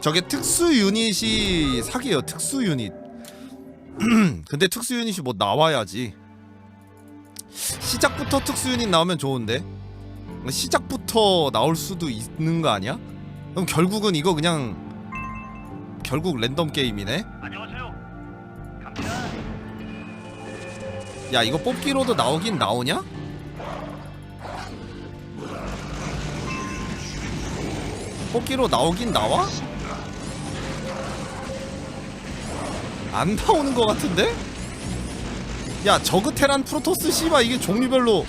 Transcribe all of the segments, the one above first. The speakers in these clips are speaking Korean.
저게 특수 유닛이 사기예요 특수 유닛 근데 특수 유닛이 뭐 나와야지 시작부터 특수 유닛 나오면 좋은데 시작부터 나올 수도 있는 거 아니야? 그럼 결국은 이거 그냥 결국 랜덤 게임이네 안녕하세요. 갑니다. 야 이거 뽑기로도 나오긴 나오냐? 뽑기로 나오긴 나와? 안 나오는 것 같은데? 야 저그 테란 프로토스 씨바 이게 종류별로.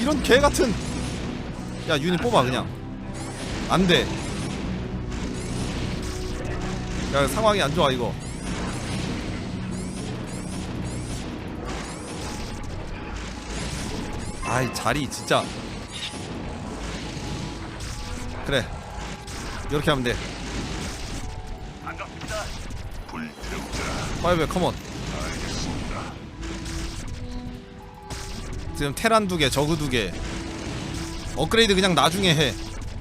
이런 개 같은. 야 유닛 뽑아 그냥. 안돼. 야 상황이 안 좋아 이거. 아이 자리 진짜. 그래 이렇게 하면 돼. 반갑습니다. 파이브 컴온 지금 테란 두개 저그 두개. 업그레이드 그냥 나중에 해.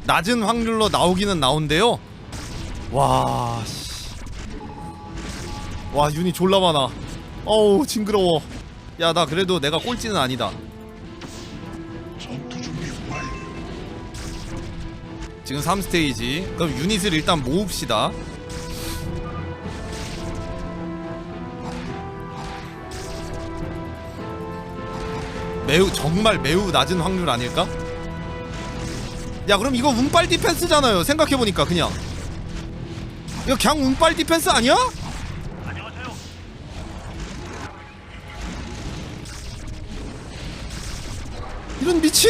낮은 확률로 나오기는 나온대요? 와 씨. 와 유닛 졸라 많아. 어우 징그러워. 야 나 그래도 내가 꼴찌는 아니다 지금 3스테이지 그럼 유닛을 일단 모읍시다 매우 정말 매우 낮은 확률 아닐까? 야 그럼 이거 운빨 디펜스잖아요 생각해보니까 그냥 이거 그냥 운빨 디펜스 아니야? 이런 미친?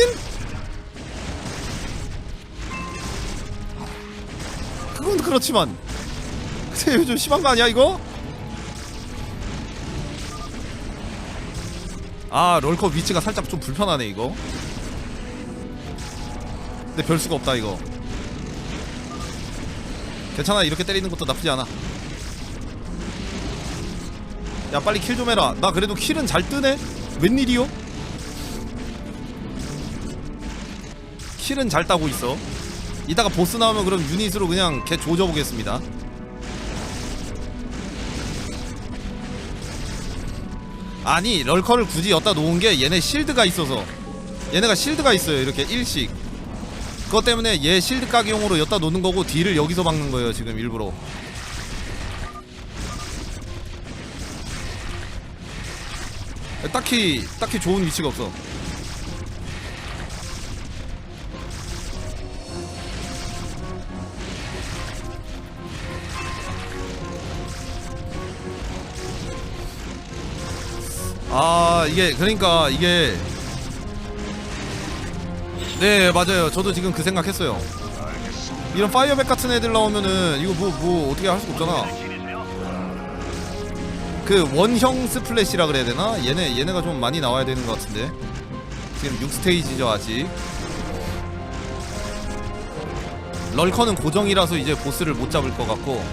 그렇지만. 근데 요즘 심한 거 아니야 이거? 아 롤컵 위치가 살짝 좀 불편하네 이거. 근데 별 수가 없다 이거. 괜찮아 이렇게 때리는 것도 나쁘지 않아. 야 빨리 킬 좀 해라. 나 그래도 킬은 잘 뜨네? 웬일이요? 킬은 잘 따고 있어 이따가 보스 나오면 그럼 유닛으로 그냥 걔 조져보겠습니다. 아니 럴커를 굳이 엿다 놓은 게 얘네 실드가 있어서. 얘네가 실드가 있어요 이렇게 일씩 그것 때문에 얘 실드 가기용으로 엿다 놓는 거고 딜을 여기서 박는 거예요 지금 일부러. 딱히 딱히 좋은 위치가 없어 아 이게 그러니까 이게 네 맞아요. 저도 지금 그 생각했어요. 이런 파이어백 같은 애들 나오면은 이거 뭐뭐 어떻게 할 수가 없잖아? 그 원형 스플래시라 그래야 되나? 얘네 얘네가 좀 많이 나와야 되는 것 같은데. 지금 6스테이지죠 아직. 럴커는 고정이라서 이제 보스를 못 잡을 것 같고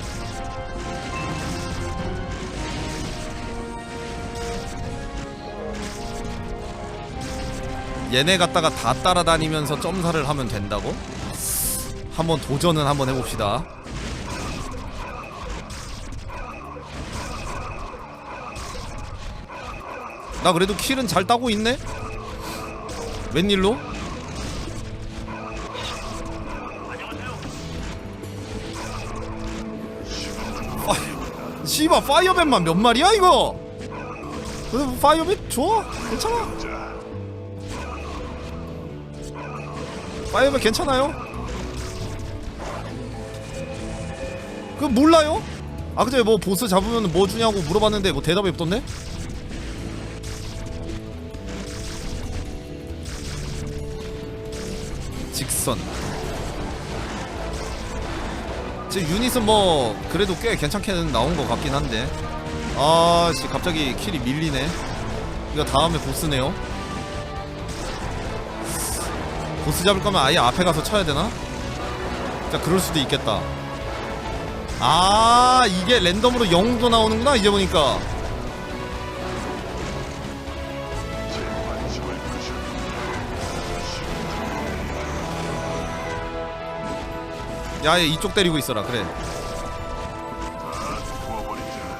얘네 갖다가 다 따라다니면서 점사를 하면 된다고? 한번 도전은 한번 해봅시다 나 그래도 킬은 잘 따고 있네? 웬일로? 아, 씨바 파이어맨만 몇 마리야 이거? 그래도 파이어맨 좋아 괜찮아 파이어맨 괜찮아요? 그 몰라요? 아 근데 뭐 보스 잡으면 뭐 주냐고 물어봤는데 뭐 대답이 없던데? 직선. 지금 유닛은 뭐 그래도 꽤 괜찮게 나온 것 같긴 한데. 아씨 갑자기 킬이 밀리네. 이거 다음에 보스네요 보스 잡을 거면 아예 앞에 가서 쳐야 되나? 자 그럴 수도 있겠다 아 이게 랜덤으로 영웅도 나오는구나 이제 보니까 야얘 이쪽 때리고 있어라 그래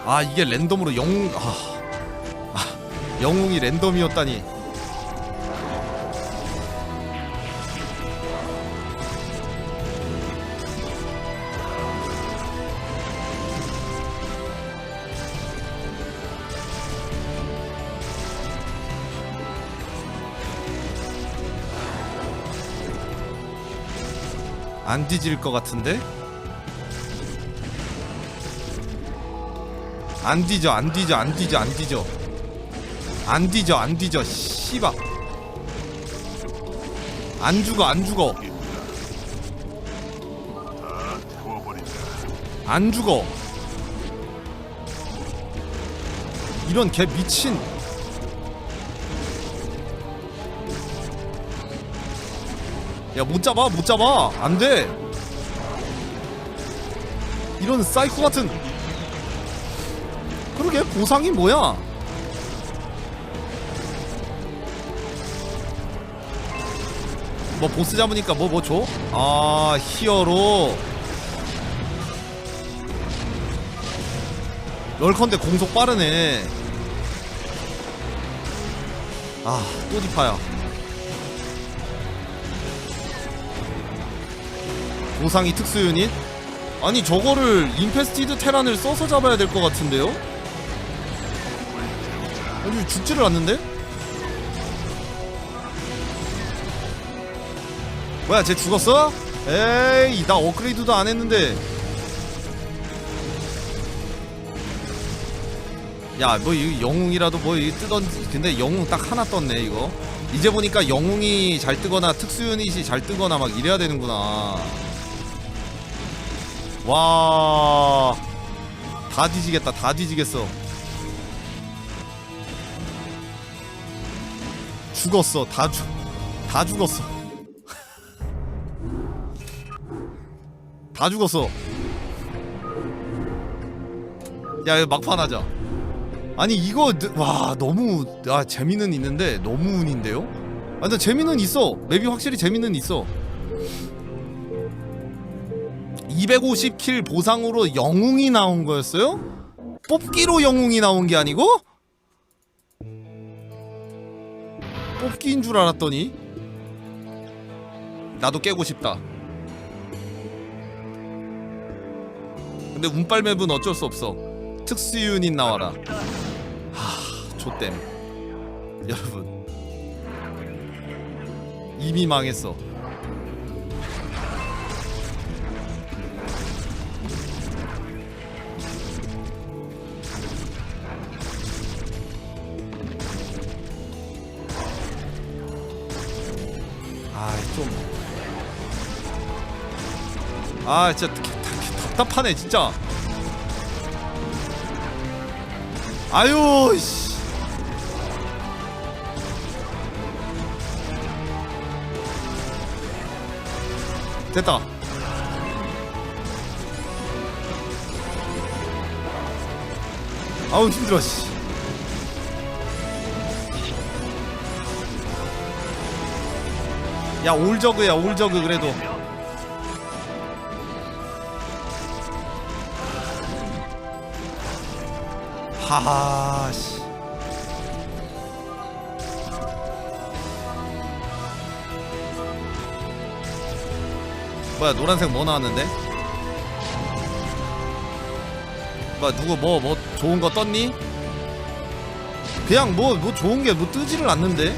아 이게 랜덤으로 영웅, 아. 아 영웅이 랜덤이었다니. 안 뒤질 것 같은데? 안 뒤져 안 뒤져 안 뒤져 안 뒤져. 안 뒤져 안 뒤져 씨발. 안 죽어 안 죽어. 안 죽어. 이런 개 미친 야 못 잡아 못 잡아. 안돼. 이런 사이코 같은. 그러게 보상이 뭐야? 뭐 보스 잡으니까 뭐 뭐 줘? 아 히어로. 럴컨데 공속 빠르네. 아 또 디파야 보상이 특수 유닛? 아니 저거를 인페스티드 테란을 써서 잡아야 될 것 같은데요? 아니 죽지를 않는데? 뭐야 쟤 죽었어? 에이 나 업그레이드도 안 했는데 야뭐 이 영웅이라도 뭐 이 뜨던 근데 영웅 딱 하나 떴네 이거 이제 보니까 영웅이 잘 뜨거나 특수 유닛이 잘 뜨거나 막 이래야 되는구나 와. 다 뒤지겠다. 다 뒤지겠어. 죽었어. 다 죽. 다 죽었어. 다 죽었어. 야, 막판 하자. 아니 이거 느- 와 너무 아 재미는 있는데 너무 운인데요? 아 근데 재미는 있어. 맵이 확실히 재미는 있어. 250킬 보상으로 영웅이 나온 거였어요? 뽑기로 영웅이 나온 게 아니고? 뽑기인 줄 알았더니 나도 깨고 싶다. 근데 운빨 맵은 어쩔 수 없어. 특수 유닛 나와라. 하, 좆댐. 여러분. 이미 망했어. 아, 진짜 답답하네, 진짜. 아유, 씨. 됐다. 아우 힘들어 씨. 야 올저그야 올저그 그래도 하하 씨. 뭐야 노란색 뭐 나왔는데? 뭐야 누구 뭐뭐 좋은 거 떴니? 그냥 뭐뭐 좋은 게 뭐 뜨지를 않는데?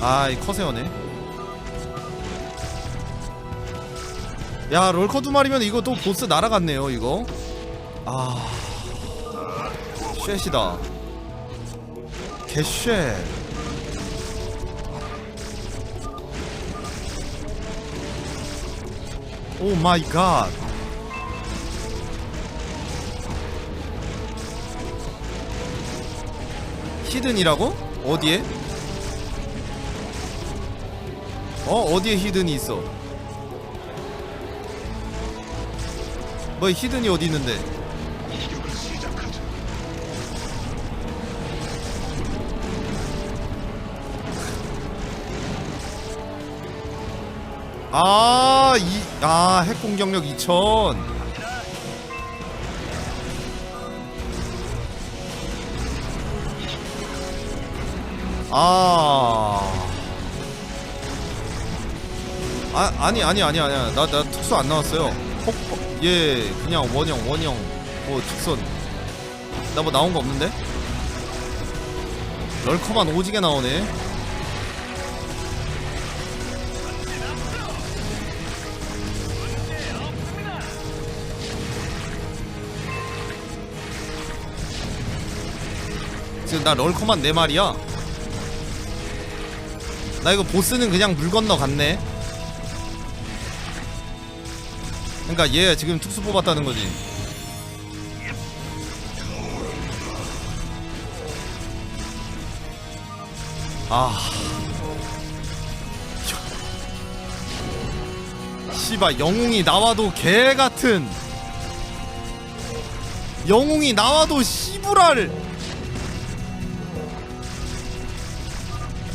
아이 커세어네 야 롤커 두 마리면 이거 또 보스 날아갔네요 이거 아 쉣이다 개쉣 오 마이 갓 히든이라고? 어디에? 어 어디에 히든이 있어? 뭐 히든이 어디 있는데? 아, 이, 아, 핵 공격력 2000. 아. 아, 아니, 아니, 아니, 아니야. 나, 나 특수 안 나왔어요. 폭, 폭, 예, 그냥 원형, 원형, 뭐, 직선. 나 뭐 나온 거 없는데? 럴커만 오지게 나오네. 지금 나 럴커만 네 마리야. 나 이거 보스는 그냥 물 건너 갔네. 그러니까 얘 지금 특수 뽑았다는 거지. 아. 씨발 영웅이 나와도 개 같은 영웅이 나와도 씨부랄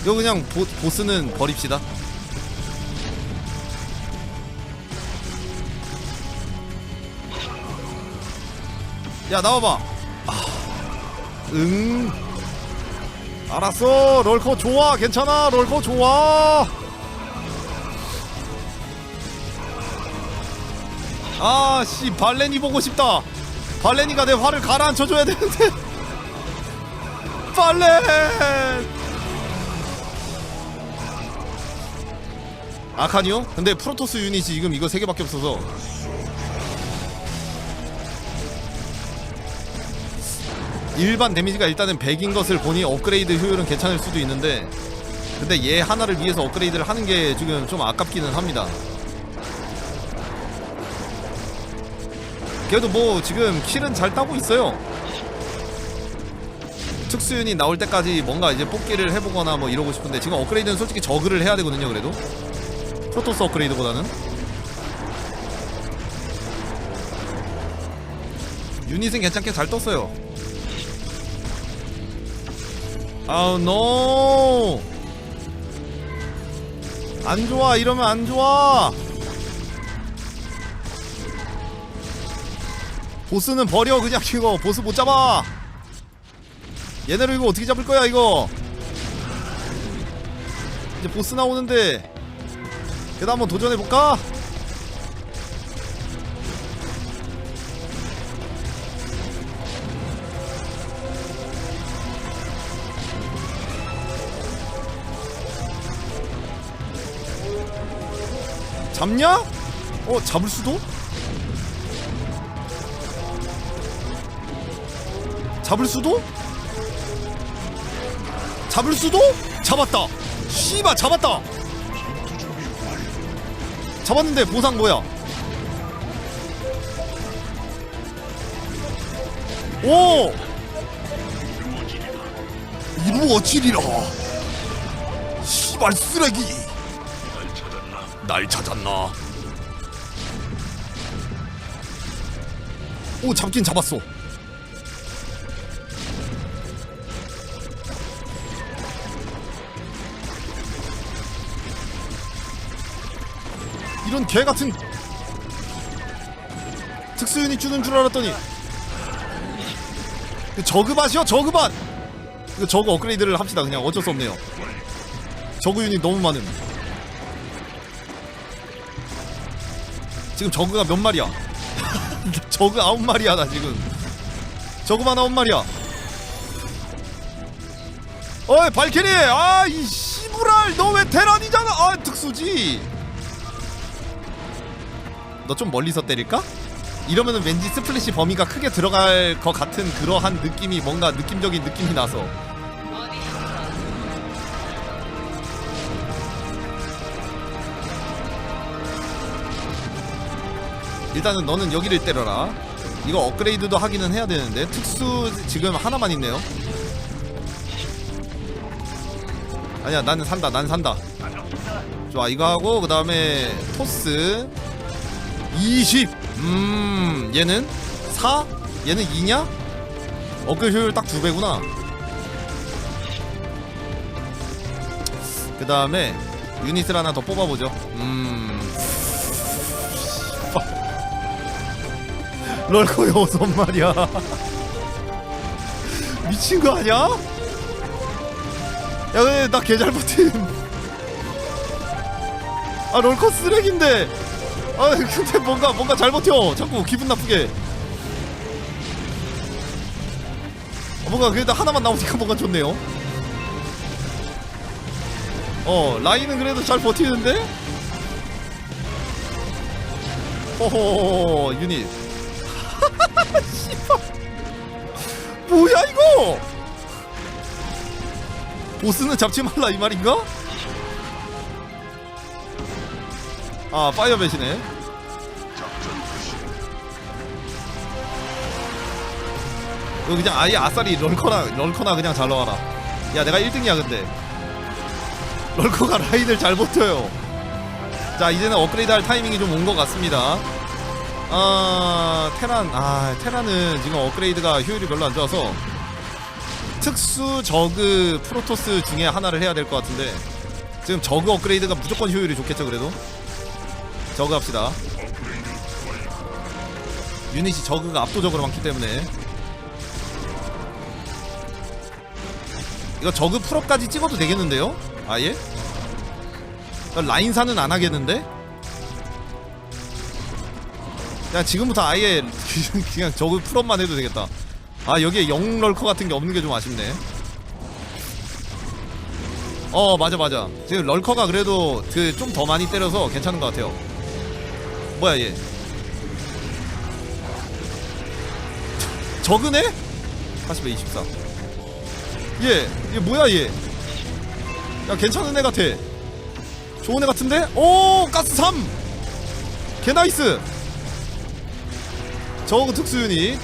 이거 그냥 보, 보스는 버립시다. 야 나와봐. 아, 응. 알았어. 롤코 좋아. 괜찮아. 롤코 좋아. 아씨 발렌이 보고 싶다. 발렌이가 내 화를 가라앉혀줘야 되는데. 발렌 아카니요? 근데 프로토스 유닛이 지금 이거 세 개밖에 없어서. 일반 데미지가 일단은 100인 것을 보니 업그레이드 효율은 괜찮을 수도 있는데 근데 얘 하나를 위해서 업그레이드를 하는 게 지금 좀 아깝기는 합니다. 그래도 뭐 지금 킬은 잘 따고 있어요. 특수 유닛 나올 때까지 뭔가 이제 뽑기를 해보거나 뭐 이러고 싶은데 지금 업그레이드는 솔직히 저그를 해야 되거든요 그래도 프로토스 업그레이드보다는? 유닛은 괜찮게 잘 떴어요. 아우 노! 안 좋아 이러면 안 좋아! 보스는 버려 그냥 이거. 보스 못 잡아! 얘네를 이거 어떻게 잡을 거야 이거? 이제 보스 나오는데 그래도 한번 도전해볼까? 잡냐? 어 잡을 수도? 잡을 수도? 잡을 수도? 잡았다 씨바 잡았다 잡았는데 보상 뭐야 오! 이루 어찌리라. 씨발 쓰레기. 날 찾았나? 오 잡긴 잡았어 이런 개 같은 특수 유닛 주는 줄 알았더니 그 저그밭이요? 저그밭! 이거 저그 업그레이드를 합시다 그냥. 어쩔 수 없네요. 저그 유닛 너무 많음. 지금 저그가 몇 마리야? 저그 아홉 마리야 나 지금. 저그만 아홉 마리야. 어이 발키리! 아이 씨부랄! 너 왜 테란이잖아! 아 특수지 너 좀 멀리서 때릴까? 이러면은 왠지 스플래시 범위가 크게 들어갈 것 같은 그러한 느낌이 뭔가 느낌적인 느낌이 나서. 일단은 너는 여기를 때려라. 이거 업그레이드도 하기는 해야 되는데. 특수 지금 하나만 있네요. 아니야 나는 산다 난 산다. 좋아 이거 하고 그 다음에 토스 20. 음, 얘는 4? 얘는 2냐? 어글, 효율 딱 두 배구나. 그 다음에 유닛을 하나 더 뽑아보죠. 음. 럴코 여섯 말이야. 미친 거 아니야? 야, 근데 나개잘부팀 아, 럴커 쓰레기인데. 아 근데 뭔가 뭔가 잘 버텨 자꾸 기분 나쁘게. 어, 뭔가 그래도 하나만 나오니까 뭔가 좋네요. 어 라인은 그래도 잘 버티는데? 호호 유닛. 뭐야 이거? 보스는 잡지 말라 이 말인가? 아 파이어벳이네. 이거 그냥 아예 아싸리 럴커나 럴커나 그냥 잘 나와라. 야 내가 1등이야 근데. 럴커가 라인을 잘 버텨요. 자 이제는 업그레이드 할 타이밍이 좀 온 것 같습니다. 아 테란 아 테란은 지금 업그레이드가 효율이 별로 안 좋아서 특수 저그 프로토스 중에 하나를 해야 될 것 같은데 지금 저그 업그레이드가 무조건 효율이 좋겠죠 그래도 저그 합시다 유닛이 저그가 압도적으로 많기 때문에 이거 저그 프로까지 찍어도 되겠는데요? 아예? 라인사는 안 하겠는데? 그냥 지금부터 아예 그냥 저그 풀업만 해도 되겠다 아 여기에 영럴커 같은 게 없는 게 좀 아쉽네 어 맞아 맞아 지금 럴커가 그래도 그 좀 더 많이 때려서 괜찮은 것 같아요 뭐야 얘 저그네? 80에 24 얘, 얘 뭐야 얘? 야 괜찮은 애 같아. 좋은 애 같은데? 오 가스 3. 개 나이스. 저거 특수 유닛.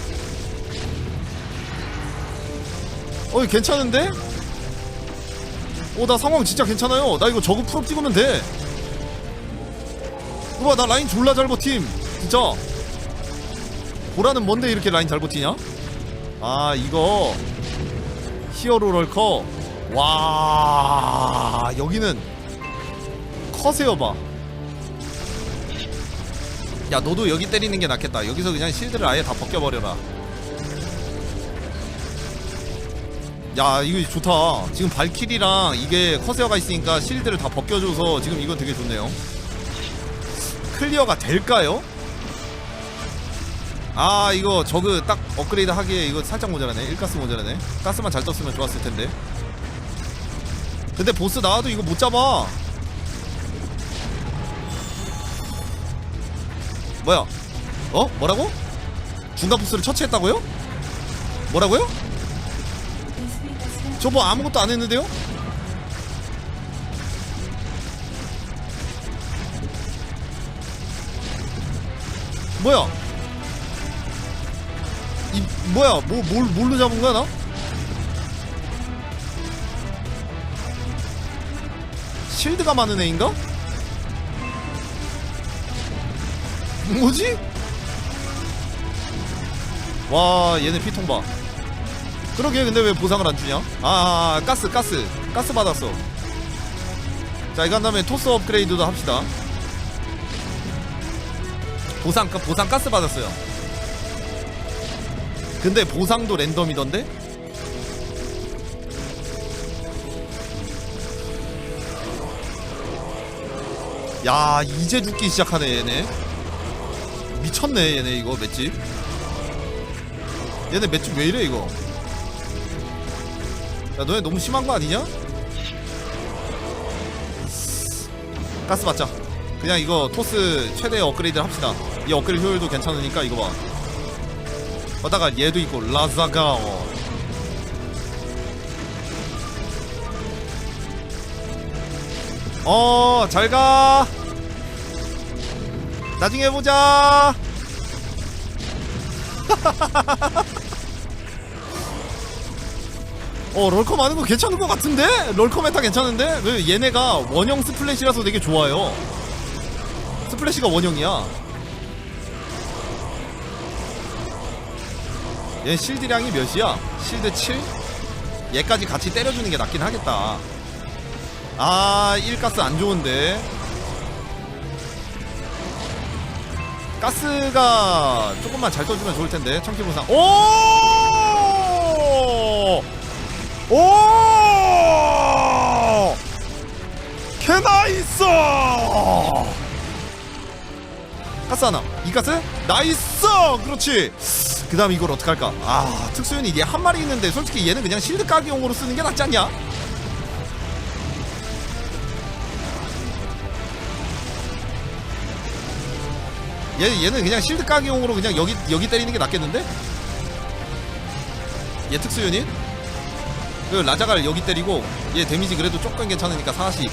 어이 괜찮은데? 오 나 상황 진짜 괜찮아요. 나 이거 저거 풀업 찍으면 돼. 우와 나 라인 졸라 잘 버팀. 진짜. 보라는 뭔데 이렇게 라인 잘 버티냐? 아 이거. 히어로 럴커. 와 여기는 커세요 봐야 너도 여기 때리는 게 낫겠다. 여기서 그냥 실드를 아예 다 벗겨버려라. 야 이거 좋다. 지금 발키리랑 이게 커세어가 있으니까 실드를 다 벗겨줘서 지금 이건 되게 좋네요 클리어가 될까요? 아 이거 저그 딱 업그레이드 하기에 이거 살짝 모자라네 1가스 모자라네 가스만 잘 떴으면 좋았을 텐데 근데 보스 나와도 이거 못 잡아 뭐야 어? 뭐라고? 중간 보스를 처치했다고요? 뭐라고요? 저 뭐 아무것도 안 했는데요? 뭐야 이 뭐야 뭐 뭘 뭘로 잡은 거야 나? 실드가 많은 애인가? 뭐지? 와 얘네 피통 봐 그러게 근데 왜 보상을 안 주냐? 아, 아, 아 가스 가스 가스 받았어 자한 다음에 토스 업그레이드도 합시다 보상 보상 가스 받았어요. 근데 보상도 랜덤이던데? 야 이제 죽기 시작하네 얘네. 미쳤네 얘네 이거 맷집. 얘네 맷집 왜 이래 이거? 야 너네 너무 심한 거 아니냐? 가스 받자 그냥 이거 토스 최대 업그레이드 합시다. 이 업그레이드 효율도 괜찮으니까 이거 봐. 거다가 얘도 있고 라자가오 어 잘가. 나중에 보자. 어 럴커 많은 거 괜찮은 거 같은데? 럴커 메타 괜찮은데? 왜 얘네가 원형 스플래시라서 되게 좋아요 스플래시가 원형이야 얘 실드량이 몇이야? 실드 7? 얘까지 같이 때려주는 게 낫긴 하겠다 아 1가스 안 좋은데 가스가 조금만 잘 떠주면 좋을 텐데 청키 보상. 오! 오! 개나 있어. 가스 하나. 이 가스? 나이스! 그렇지. 그 다음 이걸 어떻게 할까? 아 특수 유닛 얘한 마리 있는데 솔직히 얘는 그냥 실드 까기용으로 쓰는 게 낫지 않냐? 얘 얘는 그냥 실드 까기용으로 그냥 여기 여기 때리는 게 낫겠는데? 얘 특수 유닛? 그 라자갈 여기 때리고 얘 데미지 그래도 조금 괜찮으니까 40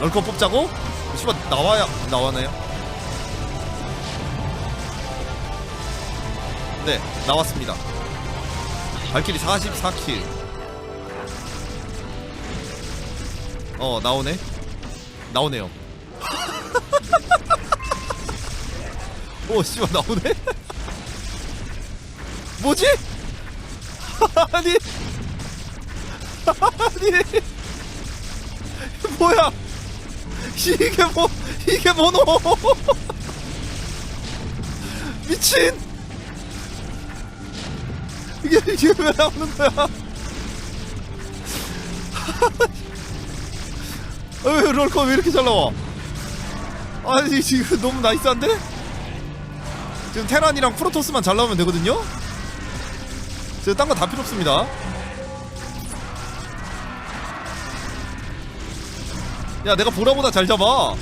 럴커 뽑자고? 씨발 나와야 나와나요? 네 나왔습니다. 발길이 44킬. 어 나오네? 나오네요. 오 씨발 나오네? 뭐지? 아니. 아니. 뭐야 이게 뭐 이게 뭐노? 미친! 이게 이게 왜 나오는 거야? 아, 왜 롤커 왜 이렇게 잘 나와? 아니 지금 너무 나이스한데? 지금 테란이랑 프로토스만 잘 나오면 되거든요? 지금 딴 거 다 필요 없습니다 야 내가 보라보다 잘 잡아.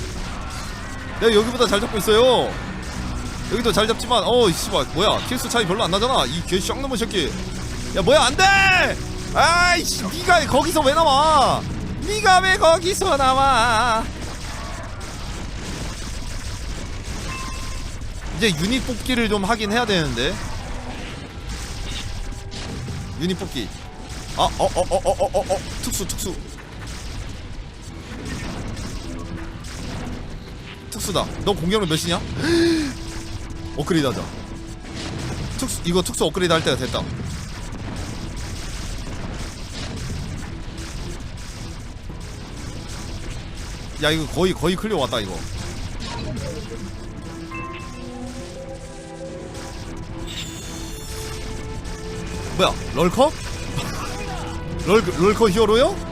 내가 여기보다 잘 잡고 있어요. 여기도 잘 잡지만 어 씨발 뭐야? 킬수 차이 별로 안 나잖아. 이 개쌍 넘은 새끼. 야 뭐야? 안돼! 아이씨 니가 거기서 왜 나와? 니가 왜 거기서 나와? 이제 유닛 뽑기를 좀 하긴 해야 되는데. 유닛 뽑기. 아 어 어 어 어 어어 특수 특수 특수다. 너 공격력 몇이냐? 업그레이드 하자. 특수 이거 특수 업그레이드 할 때가 됐다. 야 이거 거의 거의 클리어 왔다 이거. 뭐야 럴커? 럴 럴커 히어로요?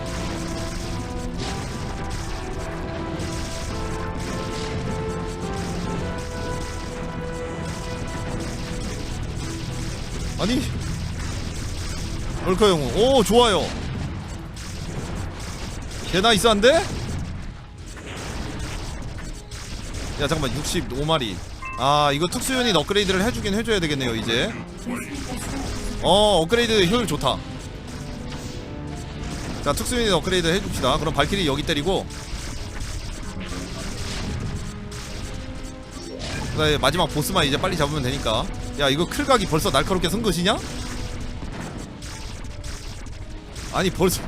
아니. 럴커 영웅 오 좋아요. 개 나 이스한데? 야 잠깐만. 65마리. 아 이거 특수 유닛 업그레이드를 해주긴 해줘야 되겠네요 이제. 어 업그레이드 효율 좋다. 자 특수 유닛 업그레이드 해줍시다. 그럼 발키리 여기 때리고. 마지막 보스만 이제 빨리 잡으면 되니까 야 이거 클각이 벌써 날카롭게 쓴 것이냐? 아니 벌써.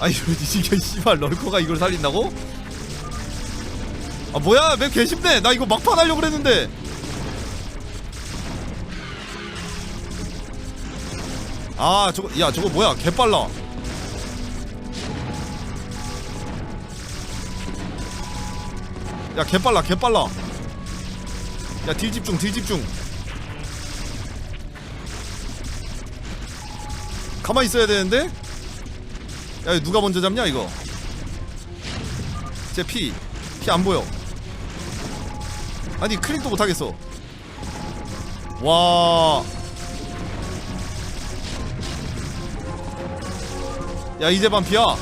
아니 이게 씨발 럴커가 이걸 살린다고? 아 뭐야? 맵 개쉽네. 나 이거 막판 하려고 그랬는데. 아 저거 야 저거 뭐야? 개빨라. 야 개빨라 개빨라. 야 딜 집중 딜 집중 가만히 있어야 되는데? 야 누가 먼저 잡냐 이거? 제 피 피 안 보여. 아니 클릭도 못하겠어. 와. 야 이제 반피야.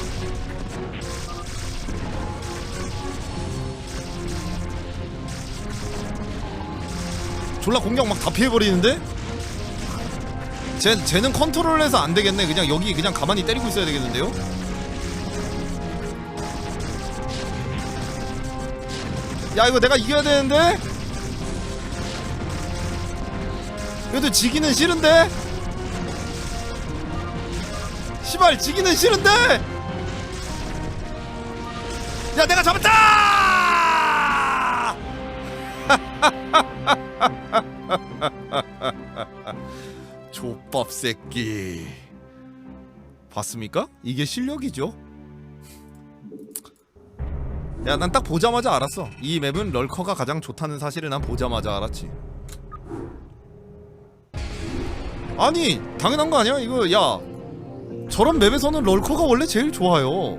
졸라 공격 막 다 피해버리는데? 쟤, 쟤는 컨트롤해서 안 되겠네. 그냥 여기 그냥 가만히 때리고 있어야 되겠는데요? 야, 이거 내가 이겨야 되는데? 그래도 지기는 싫은데? 시발, 지기는 싫은데? 야, 내가 잡았다! 족밥 새끼. 봤습니까? 이게 실력이죠. 야 난 딱 보자마자 알았어. 이 맵은 럴커가 가장 좋다는 사실을 난 보자마자 알았지. 아니 당연한 거 아니야? 이거 야. 저런 맵에서는 럴커가 원래 제일 좋아요.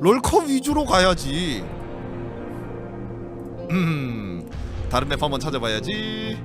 럴커 위주로 가야지. 음 다른 맵 한번 찾아봐야지